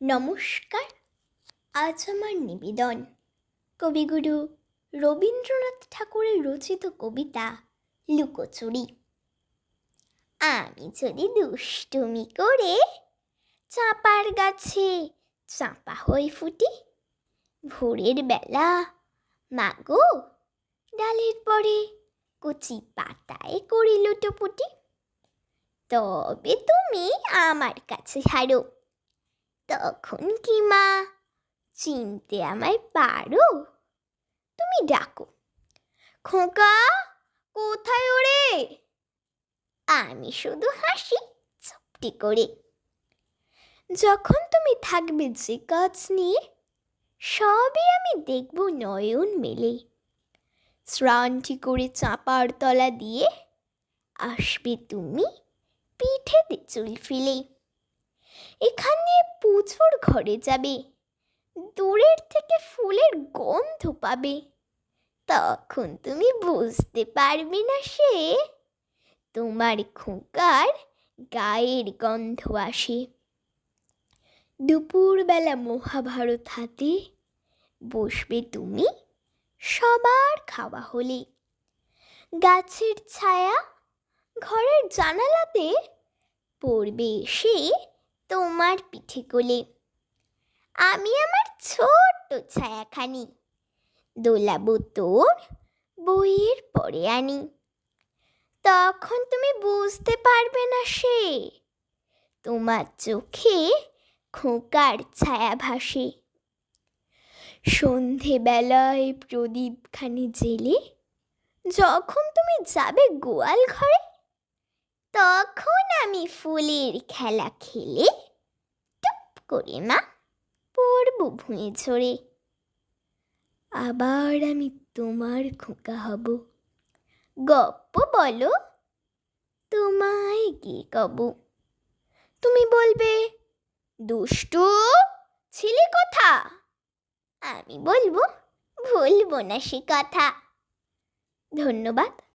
নমস্কার, আজ আমার নিবেদন। কবিগুরু রবীন্দ্রনাথ ঠাকুরের রচিত কবিতা লুকোচুরি। আমি যদি দুষ্টুমি করে চাঁপার গাছে চাঁপা হয়ে ফুটি, ভোরের বেলা মাগো ডালের পরে কচি পাতায় করি লুটোপুটি, তবে তুমি আমার কাছে হারো। তখন কি মা? চিনতে আমায় পারো? তুমি ডাকো। খোকা, কোথায় ওরে? আমি শুধু হাসি, চুপটি করে। যখন তুমি থাকবে যে কাজ নিয়ে, সবই আমি দেখব নয়ন মেলে। শ্রান্তি করে চাপার তলা দিয়ে আসবে তুমি পিঠেতে চুল ফেলে। এখান পুজোর ঘরে যাবে। দূরের থেকে ফুলের গন্ধ পাবে। তখন তুমি বুঝতে পারবে না সে, তোমার খোকার গায়ের গন্ধ আসে। দুপুরবেলা মহাভারত হাতে বসবে তুমি সবার খাওয়া হলে। গাছের ছায়া ঘরের জানালাতে পড়বে এসে তোমার পিঠে কোলে আমি আমার ছোট্ট ছায়াখানি। দোলাবো তোর বইয়ের পরে আনি। তখন তুমি বুঝতে পারবে না সে। তোমার চোখে খোকার ছায়া ভাসে। সন্ধেবেলায় প্রদীপখানি জেলে যখন তুমি যাবে গোয়াল ঘরে, তখন আমি ফুলের খেলা খেলে টুপ করে মা পড়ব ভুঁয়ে ঝরে। আবার আমি তোমার খোকা হব। গপ্প বলো, তোমায় কি কব? তুমি বলবে, দুষ্টু ছিলে কথা। আমি বলব, ভুলবো না সে কথা। ধন্যবাদ।